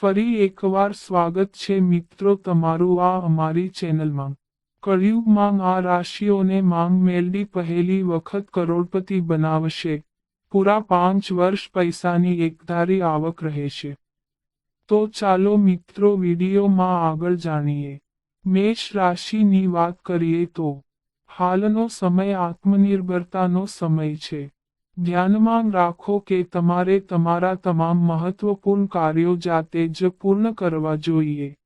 ફરી એકવાર સ્વાગત છે મિત્રો તમારું આ અમારી ચેનલમાં. કળિયુગમાં આ રાશિઓને માંગ મેળવી પહેલી વખત કરોડપતિ બનાવશે. પૂરા પાંચ વર્ષ પૈસાની એકધારી આવક રહેશે. તો ચાલો મિત્રો વિડીયોમાં આગળ જાણીએ. મેષ રાશિની વાત કરીએ તો, હાલનો સમય આત્મનિર્ભરતાનો સમય છે. ધ્યાનમાં રાખો કે તમારે તમારા તમામ મહત્વપૂર્ણ કાર્યો જાતે જ પૂર્ણ કરવા જોઈએ.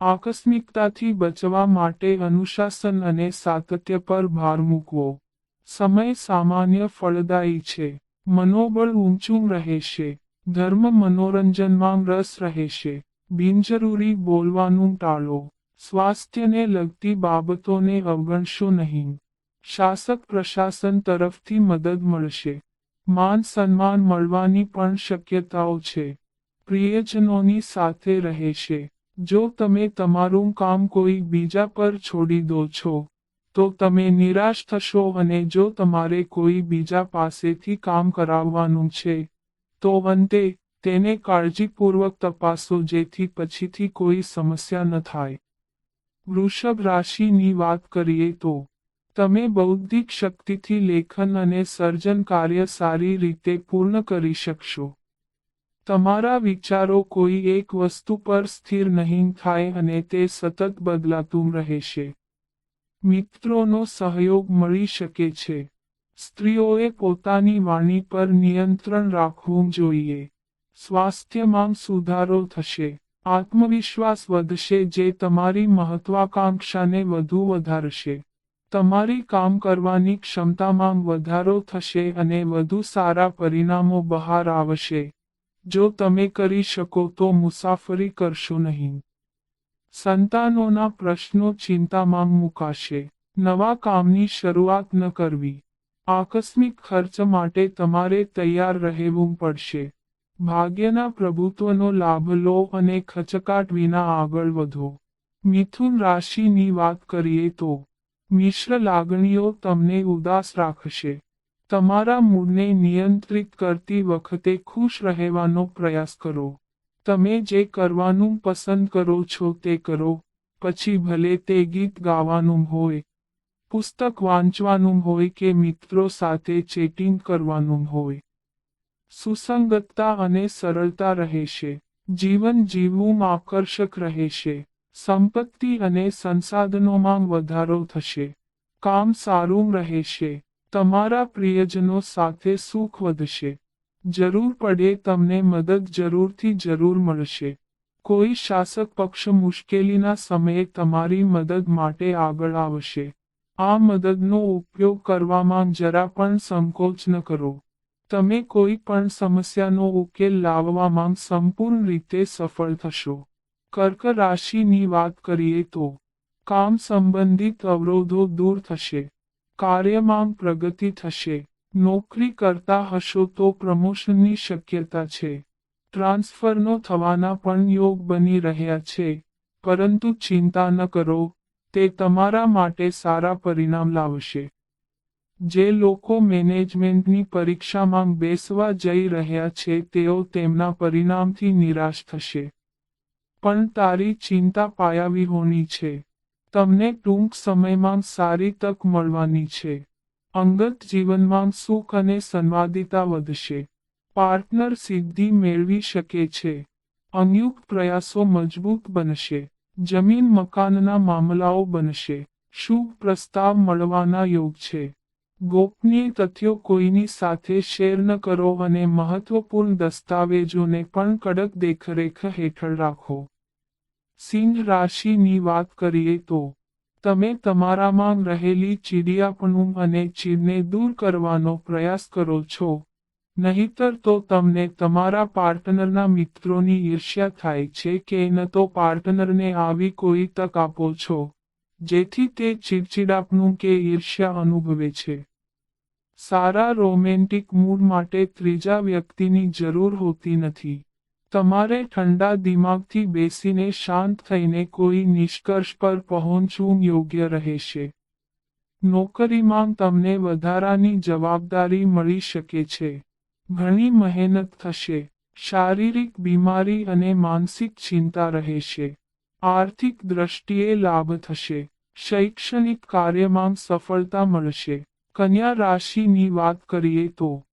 આકસ્મિકતાથી બચવા માટે અનુશાસન અને સાતત્ય પર ભાર મૂકવો. સમય સામાન્ય ફળદાયી છે. મનોબળ ઊંચું રહેશે. ધર્મ મનોરંજનમાં રસ રહેશે. બિનજરૂરી બોલવાનું ટાળો. સ્વાસ્થ્યને લગતી બાબતોને અવગણશો નહીં. શાસક પ્રશાસન તરફથી મદદ મળશે. માન સન્માન મળવાની પણ શક્યતાઓ છે. પ્રિયજનોની સાથે રહેશે. જો તમે તમારું કામ કોઈ બીજા પર છોડી દો છો, તો તમે નિરાશ થશો અને જો તમારે કોઈ બીજા પાસેથી કામ કરાવવાનું છે, તો અંતે તેને કાળજીપૂર્વક તપાસો જેથી પછીથી કોઈ સમસ્યા ન થાય. વૃષભ રાશિની વાત કરીએ તો તમે બૌદ્ધિક શક્તિથી લેખન અને સર્જન કાર્ય સારી રીતે પૂર્ણ કરી શકશો. તમારા વિચારો કોઈ એક વસ્તુ પર સ્થિર નહીં થાય અને તે સતત બદલાતું રહેશે. મિત્રોનો સહયોગ મળી શકે છે. સ્ત્રીઓએ પોતાની વાણી પર નિયંત્રણ રાખવું જોઈએ. સ્વાસ્થ્યમાં સુધારો થશે. આત્મવિશ્વાસ વધશે જે તમારી મહત્વાકાંક્ષાને વધુ વધારશે. તમારી કામ કરવાની ક્ષમતામાં વધારો થશે અને વધુ સારા પરિણામો બહાર આવશે. જો તમે કરી શકો તો મુસાફરી કરશો નહીં. સંતાનોના પ્રશ્નો ચિંતામાં મુકાશે. નવા કામની શરૂઆત ન કરવી. આકસ્મિક ખર્ચ માટે તમારે તૈયાર રહેવું પડશે. ભાગ્યના પ્રભુત્વનો લાભ લો અને ખચકાટ વિના આગળ વધો. મિથુન રાશિની વાત કરીએ તો મિશ્ર લાગણીઓ તમને ઉદાસ રાખશે. તમારા મૂડને નિયંત્રિત કરતી વખતે ખુશ રહેવાનો પ્રયાસ કરો. તમે જે કરવાનું પસંદ કરો છો તે કરો, પછી ભલે તે ગીત ગાવાનું હોય, પુસ્તક વાંચવાનું હોય કે મિત્રો સાથે ચેટિંગ કરવાનું હોય. સુસંગતતા અને સરળતા રહેશે. જીવન જીવવું આકર્ષક રહેશે. સંપત્તિ અને સંસાધનોમાં વધારો થશે. કામ સારું રહેશે. તમારા પ્રિયજનો સાથે સુખ વધશે. જરૂર પડે તમને મદદ જરૂરથી જરૂર મળશે. કોઈ શાસક પક્ષ મુશ્કેલીના સમયે તમારી મદદ માટે આગળ આવશે. આ મદદનો ઉપયોગ કરવામાં જરા પણ સંકોચ ન કરો. તમે કોઈ પણ સમસ્યાનો ઉકેલ લાવવામાં સંપૂર્ણ રીતે સફળ થશો. કર્ક રાશિની વાત કરીએ તો, કામ સંબંધિત અવરોધો દૂર થશે, કાર્યમાં પ્રગતિ થશે, નોકરી કરતા હશો તો પ્રમોશનની શક્યતા છે, ટ્રાન્સફરનો થવાના પણ યોગ બની રહ્યા છે, પરંતુ ચિંતા ન કરો, તે તમારા માટે સારા પરિણામ લાવશે. જે લોકો મેનેજમેન્ટની પરીક્ષામાં બેસવા જઈ રહ્યા છે તેઓ તેમના પરિણામથી નિરાશ થશે. પણ તારી ચિંતા પાયાવી હોની છે. તમને ટૂંક સમયમાં સારી તક મળવાની છે. અંગત જીવનમાં સુખ અને સંવાદિતા વધશે. પાર્ટનર સિદ્ધિ મેળવી શકે છે. અંયુક્ત પ્રયાસો મજબૂત બનશે. જમીન મકાનના મામલાઓ બનશે. શુભ પ્રસ્તાવ મળવાના યોગ છે. ગોપનીય તથ્યો કોઈની સાથે શેર ન કરો અને મહત્વપૂર્ણ દસ્તાવેજોને પણ કડક દેખરેખ હેઠળ રાખો. સિંહ રાશિની વાત કરીએ તો, તમે તમારામાં રહેલી ચીડિયાપણું અને ચીડને દૂર કરવાનો પ્રયાસ કરો છો. નહીતર તો તમને તમારા પાર્ટનરના મિત્રોની ઈર્ષ્યા થાય છે કે ન તો પાર્ટનરને આવી કોઈ તક આપો છો, જેથી તે ચીડચીડાપણું કે ઈર્ષ્યા અનુભવે છે. સારા રોમેન્ટિક મૂડ માટે ત્રીજા વ્યક્તિની જરૂર હોતી નથી. તમારે ઠંડા દિમાગથી બેસીને શાંત થઈને કોઈ નિષ્કર્ષ પર પહોંચવું યોગ્ય રહેશે. નોકરીમાં તમને વધારાની જવાબદારી મળી શકે છે. ઘણી મહેનત થશે, શારીરિક બીમારી અને માનસિક ચિંતા રહેશે. આર્થિક દ્રષ્ટિએ લાભ થશે, શૈક્ષણિક કાર્યમાં સફળતા મળશે. કન્યા રાશિની વાત કરીએ તો,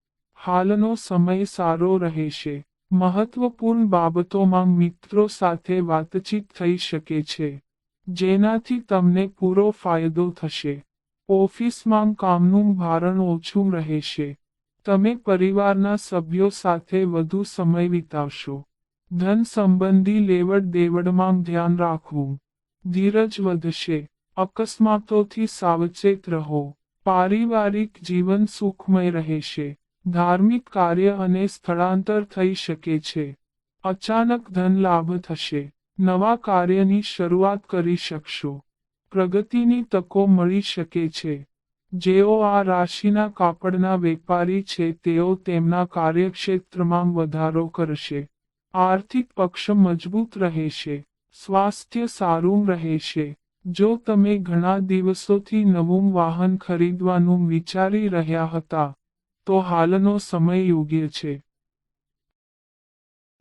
હાલનો સમય સારો રહેશે. મહત્વપૂર્ણ બાબતોમાં મિત્રો સાથે વાતચીત થઈ શકે છે, જેનાથી તમને પૂરો ફાયદો થશે. ઓફિસમાં કામનું ભારણ ઓછું રહેશે. તમે પરિવારના સભ્યો સાથે વધુ સમય વિતાવશો. ધન સંબંધી લેવડ દેવડમાં ધ્યાન રાખવું. ધીરજ વધશે. અકસ્માતોથી સાવચેત રહો. પારિવારિક જીવન સુખમય રહેશે. ધાર્મિક કાર્ય અને સ્થળાંતર થઈ શકે છે. અચાનક ધન લાભ થશે. નવા કાર્યની શરૂઆત કરી શકશો. પ્રગતિની તકો મળી શકે છે. જેઓ આ રાશિના કાપડના વેપારી છે, તેઓ તેમના કાર્યક્ષેત્રમાં વધારો કરશે. આર્થિક પક્ષ મજબૂત રહેશે. સ્વાસ્થ્ય સારું રહેશે. જો તમે ઘણા દિવસોથી નવું વાહન ખરીદવાનું વિચારી રહ્યા હતા તો હાલનો સમય યોગ્ય છે.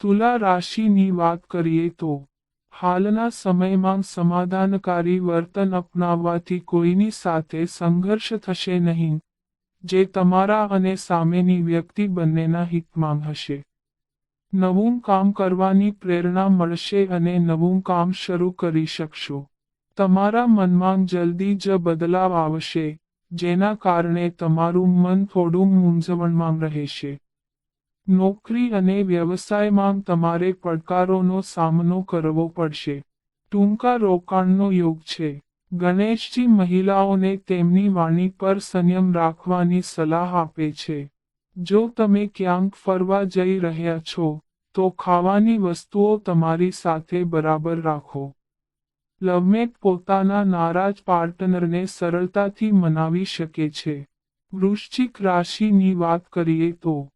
તુલા રાશિની વાત કરીએ તો, હાલના સમયમાં સમાધાનકારી વર્તન અપનાવવાથી કોઈની સાથે સંઘર્ષ થશે નહીં, જે તમારા અને સામેની વ્યક્તિ બંનેના હિતમાં હશે. નવું કામ કરવાની પ્રેરણા મળશે અને નવું કામ શરૂ કરી શકશો. તમારા મનમાં જલ્દી જ બદલાવ આવશે. જેના કારણે તમારું મન થોડું મૂંઝવણમાં રહેશે નોકરી અને વ્યવસાયમાં તમારે પડકારોનો સામનો કરવો પડશે. ટૂંકા રોકાણનો યોગ છે. ગણેશજી મહિલાઓને તેમની વાણી પર સંયમ રાખવાની સલાહ આપે છે. જો તમે ક્યાંક ફરવા જઈ રહ્યા છો, તો ખાવાની વસ્તુઓ તમારી સાથે બરાબર રાખો. લવમેટ પોતાના નારાજ પાર્ટનરને સરળતાથી મનાવી શકે છે. વૃશ્ચિક રાશિની વાત કરીએ તો,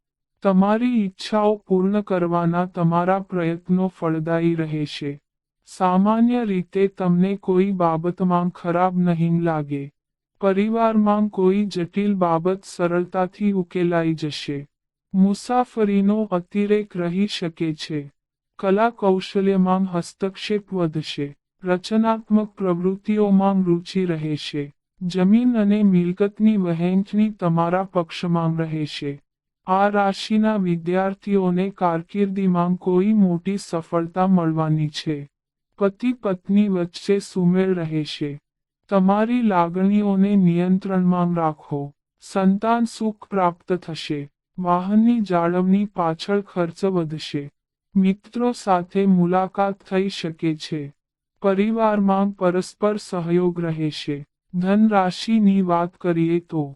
તમારી ઈચ્છાઓ પૂર્ણ કરવાના તમારા પ્રયત્નો ફળદાયી રહેશે. સામાન્ય રીતે તમને કોઈ બાબતમાં ખરાબ નહીં લાગે. પરિવારમાં કોઈ જટિલ બાબત સરળતાથી ઉકેલાઈ જશે. મુસાફરીનો અતિરેક રહી શકે છે. કલા કૌશલ્યમાં હસ્તક્ષેપ વધશે. રચનાત્મક પ્રવૃત્તિઓમાં રુચિ રહેશે જમીન અને મિલકતની વહેંચણી તમારા પક્ષમાં રહેશે. આ રાશિના વિદ્યાર્થીઓને કારકિર્દીમાં કોઈ મોટી સફળતા મળવાની છે. પતિ પત્ની વચ્ચે સુમેળ રહેશે તમારી લાગણીઓને નિયંત્રણમાં રાખો. સંતાન સુખ પ્રાપ્ત થશે. વાહનની જાળવણી પાછળ ખર્ચ વધશે. મિત્રો સાથે મુલાકાત થઈ શકે છે. પરિવારમાં પરસ્પર સહયોગ રહેશે ધન રાશિની વાત કરીએ તો,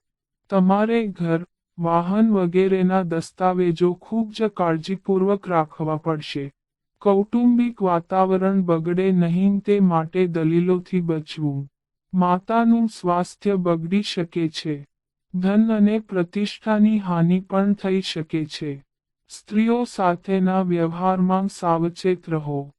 તમારે ઘર, વાહન વગેરેના દસ્તાવેજો ખૂબ જ કાળજીપૂર્વક રાખવા પડશે. કૌટુંબિક વાતાવરણ બગડે નહીં તે માટે દલીલોથી બચવું. માતાનું સ્વાસ્થ્ય બગડી શકે છે. ધન અને પ્રતિષ્ઠાની હાનિ પણ થઈ શકે છે. સ્ત્રીઓ સાથેના વ્યવહારમાં સાવચેત રહો.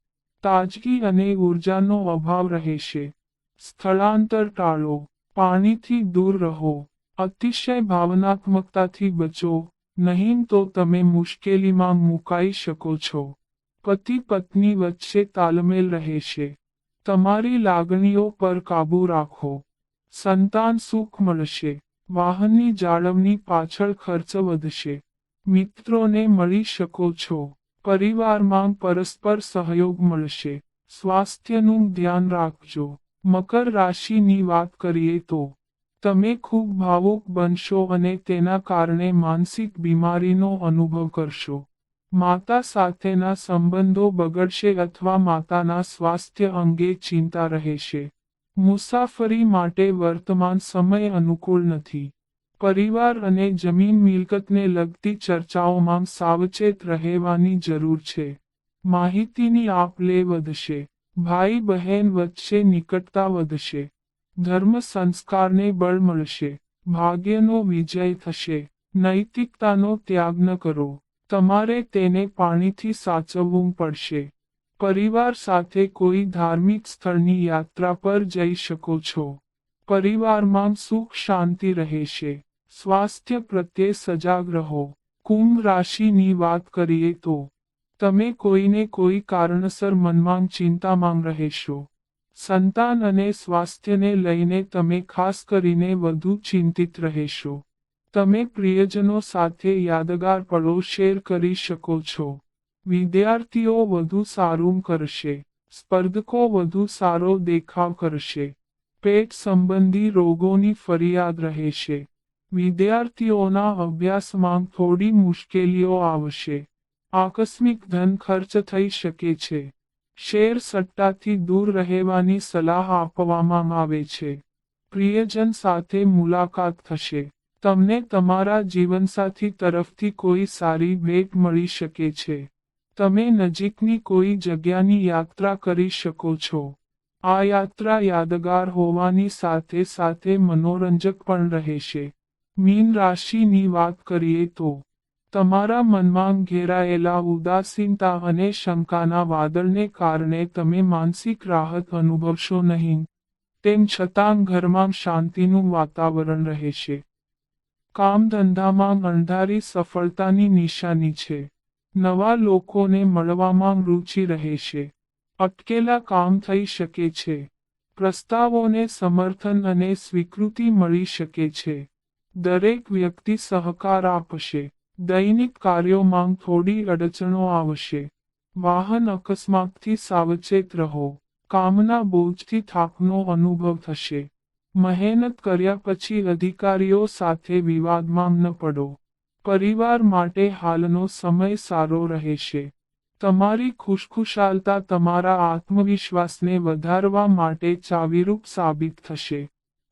તાજગી અને ઉર્જાનો અભાવ રહેશે. સ્થળાંતર ટાળો, પાણીથી દૂર રહો, અતિશય ભાવનાત્મકતાથી બચો, નહીં તો તમે મુશ્કેલીમાં મુકાઈ શકો છો. પતિ પત્ની વચ્ચે તાલમેલ રહેશે. તમારી લાગણીઓ પર કાબૂ રાખો. સંતાન સુખ મળશે. વાહનની જાળવણી પાછળ ખર્ચ વધશે. મિત્રોને મળી શકો છો. પરિવારમાં પરસ્પર સહયોગ મળશે. સ્વાસ્થ્યનું ધ્યાન રાખજો. મકર રાશિની વાત કરીએ તો, તમે ખૂબ ભાવુક બનશો અને તેના કારણે માનસિક બીમારીનો અનુભવ કરશો. માતા સાથેના સંબંધો બગડશે અથવા માતાના સ્વાસ્થ્ય અંગે ચિંતા રહેશે. મુસાફરી માટે વર્તમાન સમય અનુકૂળ નથી. પરિવાર અને જમીન મિલકતને લગતી ચર્ચાઓમાં સાવચેત રહેવાની જરૂર છે. માહિતીની આપ લે વધશે ભાઈ બહેન વચ્ચે નિકટતા વધશે, ધર્મ સંસ્કારને બળ મળશે, ભાગ્યનો વિજય થશે, નૈતિકતાનો ત્યાગ ન કરો, તમારે તેને પાણીથી સાચવવું પડશે. પરિવાર સાથે કોઈ ધાર્મિક સ્થળની યાત્રા પર જઈ શકો છો. પરિવારમાં સુખ શાંતિ રહેશે. સ્વાસ્થ્ય પ્રત્યે સજાગ રહો. કુંભ રાશિની વાત કરીએ તો, તમે કોઈને કોઈ કારણસર મનમાં ચિંતામાં રહેશો. સંતાન અને સ્વાસ્થ્યને લઈને તમે ખાસ કરીને વધુ ચિંતિત રહેશો. તમે પ્રિયજનો સાથે યાદગાર પળો શેર કરી શકો છો. વિદ્યાર્થીઓ વધુ સારું કરશે. સ્પર્ધકો વધુ સારો દેખાવ કરશે. પેટ સંબંધી રોગોની ફરિયાદ રહેશે. વિદ્યાર્થીઓના અભ્યાસમાં થોડી મુશ્કેલીઓ આવશે. આકસ્મિક ધન ખર્ચ થઈ શકે છે. શેર સટ્ટાથી દૂર રહેવાની સલાહ આપવામાં આવે છે. પ્રિયજન સાથે મુલાકાત થશે. તમને તમારા જીવનસાથી તરફથી કોઈ સારી ભેટ મળી શકે છે. તમે નજીકની કોઈ જગ્યાની યાત્રા કરી શકો છો. આ યાત્રા યાદગાર હોવાની સાથે સાથે મનોરંજક પણ રહેશે. મીન રાશિની વાત કરીએ તો, તમારા મનમાં ઘેરાયેલા ઉદાસીનતા અને શંકાના વાદળને કારણે તમે માનસિક રાહત અનુભવશો નહીં. તેમ છતાં ઘરમાં શાંતિનું વાતાવરણ રહેશે કામ ધંધામાં અણધારી સફળતાની નિશાની છે. નવા લોકોને મળવામાં રુચિ રહેશે અટકેલા કામ થઈ શકે છે. પ્રસ્તાવોને સમર્થન અને સ્વીકૃતિ મળી શકે છે. દરેક વ્યક્તિ સહકાર આપશે. દૈનિક કાર્યોમાં થોડી અડચણો આવશે. વાહન અકસ્માતથી સાવચેત રહો. કામના બોજથી થાકનો અનુભવ થશે. મહેનત કર્યા પછી અધિકારીઓ સાથે વિવાદમાં ન પડો. પરિવાર માટે હાલનો સમય સારો રહેશે. તમારી ખુશખુશાલતા તમારા આત્મવિશ્વાસને વધારવા માટે ચાવીરૂપ સાબિત થશે.